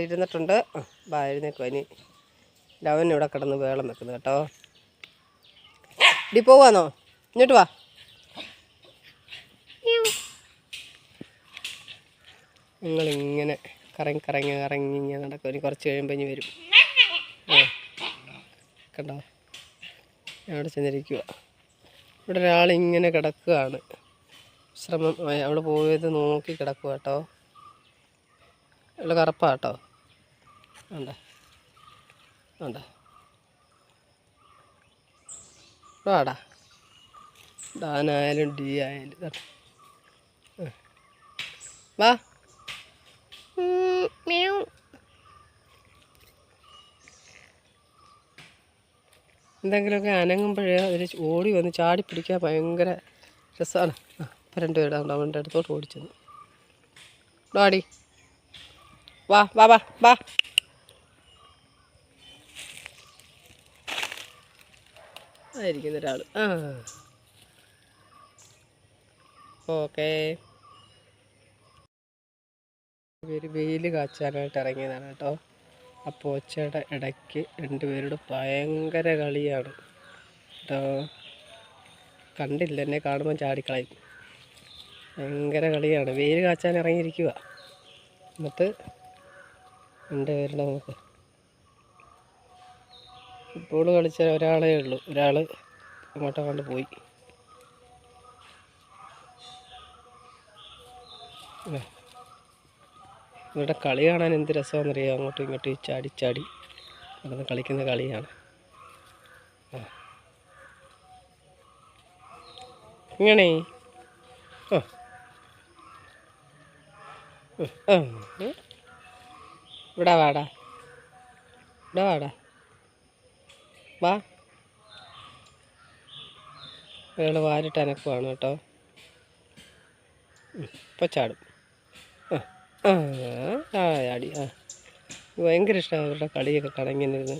ഇരുന്നിട്ടുണ്ട്. ബാ ഇനി. ലവൻ ഇവിടെ കിടന്ന് വേളം വെക്കുന്നു കേട്ടോ. ഇടി പോവാന്നോ? ഇങ്ങോട്ട് വാ. നിങ്ങളിങ്ങനെ കറങ്ങി കറങ്ങി കറങ്ങി ഇങ്ങനെ നടക്കും. ഇനി കുറച്ച് കഴിയുമ്പോൾ ഇനി വരും. കണ്ടോ? അവിടെ ചെന്നിരിക്കുക ഇവിടെ ഒരാളിങ്ങനെ കിടക്കുകയാണ് ശ്രമം അവിടെ പോയത് നോക്കി കിടക്കുക കേട്ടോ. ഇവിടെ കറുപ്പാണ് കേട്ടോ ഉണ്ട്? ഉണ്ട് ആടാ ഡാനായാലും ഡി ആയാലും വാ. എന്തെങ്കിലുമൊക്കെ അനങ്ങുമ്പോഴേ അതിൽ ഓടി വന്ന് ചാടി പിടിക്കാൻ ഭയങ്കര രസമാണ്. അപ്പം രണ്ടുപേരുടെ ഉണ്ടാവും അവന്റെ അടുത്തോട്ട് ഓടിച്ചത് വാ വാ വാ വാ. ആയിരിക്കുന്ന ഒരാൾ ആ. ഓക്കേ. പേര് വെയിൽ കാച്ചാനായിട്ട് ഇറങ്ങിയതാണ് കേട്ടോ. അപ്പോൾ ഒച്ചയുടെ ഇടയ്ക്ക് രണ്ടുപേരോട് ഭയങ്കര കളിയാണ് കേട്ടോ. കണ്ടില്ല എന്നെ കാണുമ്പോൾ ചാടിക്കളയും. ഭയങ്കര കളിയാണ്. വെയിൽ കാച്ചാൻ ഇറങ്ങിയിരിക്കുക എന്നിട്ട് രണ്ടുപേരുടെ നോക്ക് ഫുട്ബോൾ കളിച്ച ഒരാളേ ഉള്ളൂ. ഒരാൾ അങ്ങോട്ടോ കണ്ട് പോയി. ഇവരുടെ കളി കാണാൻ എന്ത് രസമാണെന്നറിയാം? അങ്ങോട്ടും ഇങ്ങോട്ടും ചാടി ചാടി നടന്ന് കളിക്കുന്ന കളിയാണ്. ഇങ്ങനെ. ആ. ആ. ഇവിടെ വാടാ. ഇവിടെ വാടാ. വാ. അയാൾ വാരിട്ട് അനക്കുവാണ് കേട്ടോ. ഉം, ഇപ്പം ചാടും. ആ ആ ആടി ആ ഭയങ്കര ഇഷ്ടമാണ് അവരുടെ കളിയൊക്കെ കടങ്ങിന്നിരുന്ന്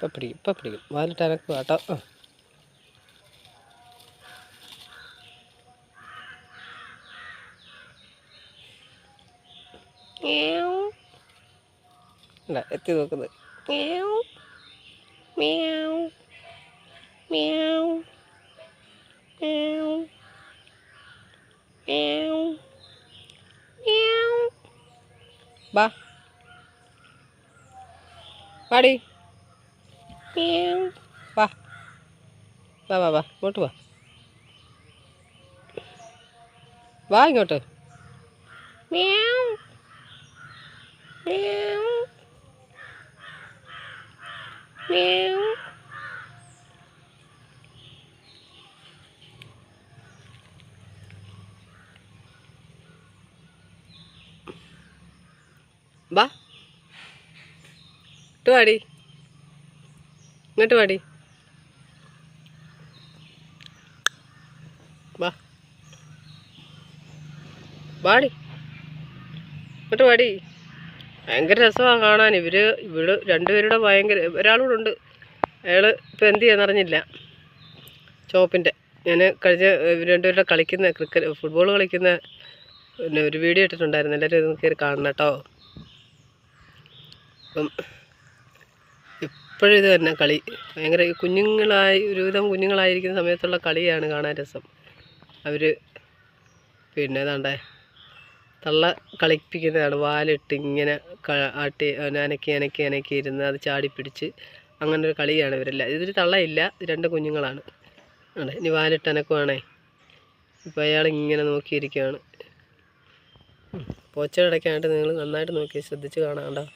ഇപ്പം പിടിക്കും ഇപ്പം പിടിക്കും വാലിട്ട് അനക്കുക കേട്ടോ ആ ഇല്ല എത്തി നോക്കുന്നത്. ബാ. വാടി. വാ വാ വാ വാ ഇങ്ങോട്ട് വാ. വാ ഇങ്ങോട്ട്. വാ. ഇട്ട് വാടി. ഇങ്ങോട്ട് വാടി. വാ. വാടി. ഇങ്ങോട്ട് വാടി. ഭയങ്കര രസമാണ് കാണാൻ. ഇവർ ഇവിടെ രണ്ടുപേരുടെ ഭയങ്കര ഒരാളൂടെ ഉണ്ട് അയാൾ ഇപ്പം എന്ത് ചെയ്യാന്നറിഞ്ഞില്ല. ചോപ്പിന്റെ ഞാൻ കഴിഞ്ഞ ഇവർ രണ്ടുപേരുടെ കളിക്കുന്ന ക്രിക്കറ്റ് ഫുട്ബോൾ കളിക്കുന്ന പിന്നെ ഒരു വീഡിയോ ഇട്ടിട്ടുണ്ടായിരുന്നു. എല്ലാവരും ഇതൊന്ന് കയറി കാണണം കേട്ടോ. അപ്പം എപ്പോഴും ഇത് തന്നെ കളി. ഭയങ്കര കുഞ്ഞുങ്ങളായി ഒരുവിധം കുഞ്ഞുങ്ങളായിരിക്കുന്ന സമയത്തുള്ള കളിയാണ് കാണാൻ രസം. അവർ പിന്നെ ഏതാണ്ടേ തള്ള കളിപ്പിക്കുന്നതാണ്. വാലിട്ട് ഇങ്ങനെ ആട്ടി അനക്കി അനക്കി അനക്കി ഇരുന്ന് അത് ചാടി പിടിച്ച് അങ്ങനെ ഒരു കളിയാണ് ഇവരെല്ലാം. ഇതൊരു തള്ളയില്ല രണ്ട് കുഞ്ഞുങ്ങളാണ്. ആണ് ഇനി വാലിട്ട് അനക്കുവാണേ. ഇപ്പോൾ അയാൾ ഇങ്ങനെ നോക്കിയിരിക്കുകയാണ്. പോച്ചയുടെ നിങ്ങൾ നന്നായിട്ട് നോക്കി ശ്രദ്ധിച്ച് കാണാണ്ടോ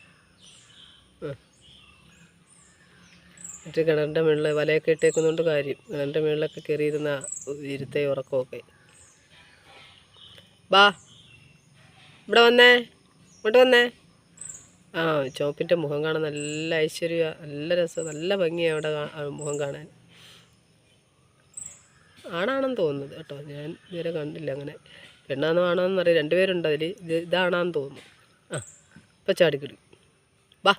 മറ്റേ കിണറിന്റെ മുകളിൽ വലയൊക്കെ ഇട്ടേക്കുന്നുണ്ട് കാര്യം. കിണറിന്റെ മുകളിലൊക്കെ കയറിയിരുന്ന ഇരുത്തെ ഉറക്കമൊക്കെ. ബാ. ഇവിടെ വന്നേ. ഇങ്ങോട്ട് വന്നേ. ആ ചോപ്പിന്റെ മുഖം കാണാൻ നല്ല ഐശ്വര്യ നല്ല രസം നല്ല ഭംഗിയാണ് അവിടെ മുഖം കാണാൻ. ആണാണെന്ന് തോന്നുന്നത് കേട്ടോ. ഞാൻ ഇതുവരെ കണ്ടില്ല അങ്ങനെ. പെണ്ണാന്നോ ആണോന്ന് അറിയാം. രണ്ടുപേരുണ്ട് അതിൽ ഇത് ഇതാണാന്ന് തോന്നുന്നു. ആ ഇപ്പം ചാടിക്കിടും. വാ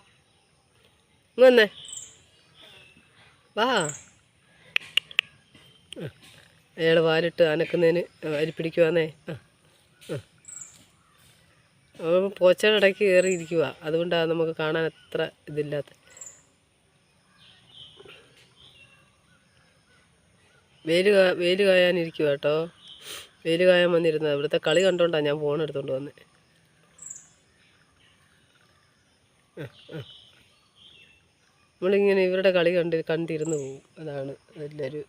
ഇങ്ങ് വന്നേ. വാ. അയാൾ വാലിട്ട് അനക്കുന്നതിന് അരി പിടിക്കുവാന്നേ. ആ ആ. പോച്ചയുടെ ഇടയ്ക്ക് കയറി ഇരിക്കുക അതുകൊണ്ടാണ് നമുക്ക് കാണാൻ അത്ര ഇതില്ലാത്ത. വെയിൽ വെയിൽ കായാനിരിക്കുക കേട്ടോ. വെയിൽ കായാൻ വന്നിരുന്നത്. ഇവിടുത്തെ കളി കണ്ടോണ്ടാണ് ഞാൻ ഫോൺ എടുത്തുകൊണ്ട് വന്നത് നമ്മളിങ്ങനെ ഇവരുടെ കളി കണ്ട് കണ്ടിരുന്നു പോകും. അതാണ് നല്ലൊരു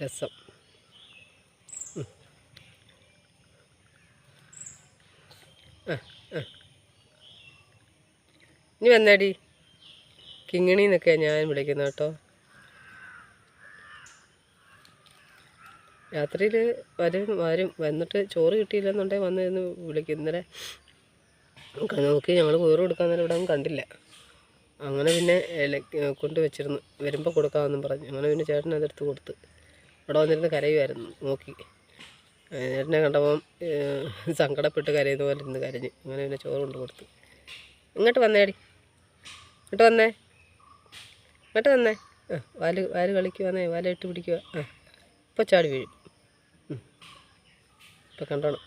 രസം. ഇനി വന്നാടി. കിങ്ങിണി എന്നൊക്കെയാണ് ഞാൻ വിളിക്കുന്നത് കേട്ടോ. രാത്രിയിൽ വരും വരും. വന്നിട്ട് ചോറ് കിട്ടിയില്ലെന്നുണ്ടെങ്കിൽ വന്ന് നിന്ന് വിളിക്കും നോക്കി ഞങ്ങൾ കൂറ് കൊടുക്കാൻ നേരം ഇവിടെ കണ്ടില്ല. അങ്ങനെ പിന്നെ കൊണ്ട് വെച്ചിരുന്നു. വരുമ്പോൾ കൊടുക്കാമെന്നും പറഞ്ഞു. അങ്ങനെ പിന്നെ ചേട്ടൻ അതെടുത്ത് കൊടുത്ത്. അവിടെ വന്നിരുന്ന് കരയുമായിരുന്നു. നോക്കി. ചേട്ടനെ കണ്ടപ്പം സങ്കടപ്പെട്ട് കരയുന്ന പോലെ ഇരുന്ന് കരഞ്ഞ്. അങ്ങനെ പിന്നെ ചോറ് കൊണ്ട് കൊടുത്ത്. ഇങ്ങോട്ട് വന്നേടി ഇങ്ങോട്ട് വന്നേ. ഇങ്ങോട്ട് വന്നേ. ആ വാൽ വാൽ കളിക്കുവാന്നേ. വാല ഇട്ട് പിടിക്കുക ആ ഇപ്പോൾ ചാടി വീഴും. ഇപ്പം കണ്ടോണം.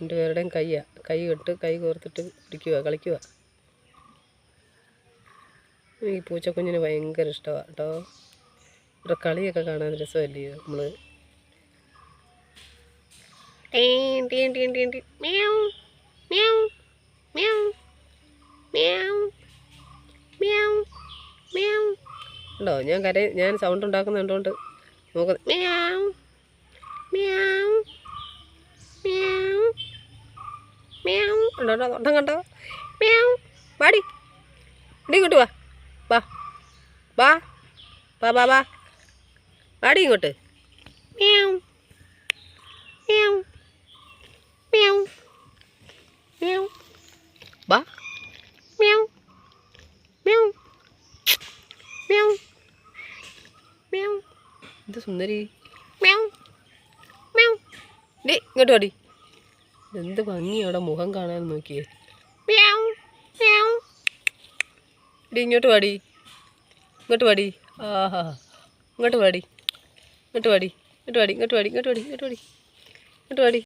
രണ്ട് പേരുടെയും കൈ ഇട്ട് കൈ കോർത്തിട്ട് പിടിക്കുക കളിക്കുക ഈ പൂച്ചക്കുഞ്ഞിന് ഭയങ്കര ഇഷ്ടമാണ് കേട്ടോ. ഇവിടെ കളിയൊക്കെ കാണാൻ രസമല്ലയോ നമ്മൾ ഉണ്ടോ? ഞാൻ കര ഞാൻ സൗണ്ട് ഉണ്ടാക്കുന്ന കണ്ടോണ്ട് നോക്കുന്ന മ്യാവ് മ്യാവ് മ്യാവ് മ്യാവ്. ഉണ്ടോ ഉണ്ടോ? തൊണ്ടം കണ്ടോ? മ്യാവ്. വാടി. ഇടി ഇങ്ങോട്ട് വാ. വാ. വാ വാ വാ. വാടി ഇങ്ങോട്ട്. മ്യാവ്. മ്യാവ്. മ്യാവ്. മ്യാവ്. വാ. മ്യാവ്. മ്യാവ്. മ്യാവ്. മ്യാവ്. ഇത് സുന്ദരി. മ്യാവ്. മ്യാവ്. ഡേ ഇങ്ങോട്ട് വാടി. എന്ത് ഭംഗി അവിടെ മുഖം കാണാൻ നോക്കിയേ. ഇങ്ങോട്ട് വാടി. ഇങ്ങോട്ട് വാടി ആഹാ. ഇങ്ങോട്ട് വാടി ഇങ്ങോട്ട് വാടി ഇങ്ങോട്ട് വാടി ഇങ്ങോട്ട് വാടി ഇങ്ങോട്ട് വാടി ഇങ്ങോട്ട് വാടി ഇങ്ങോട്ട് വാടി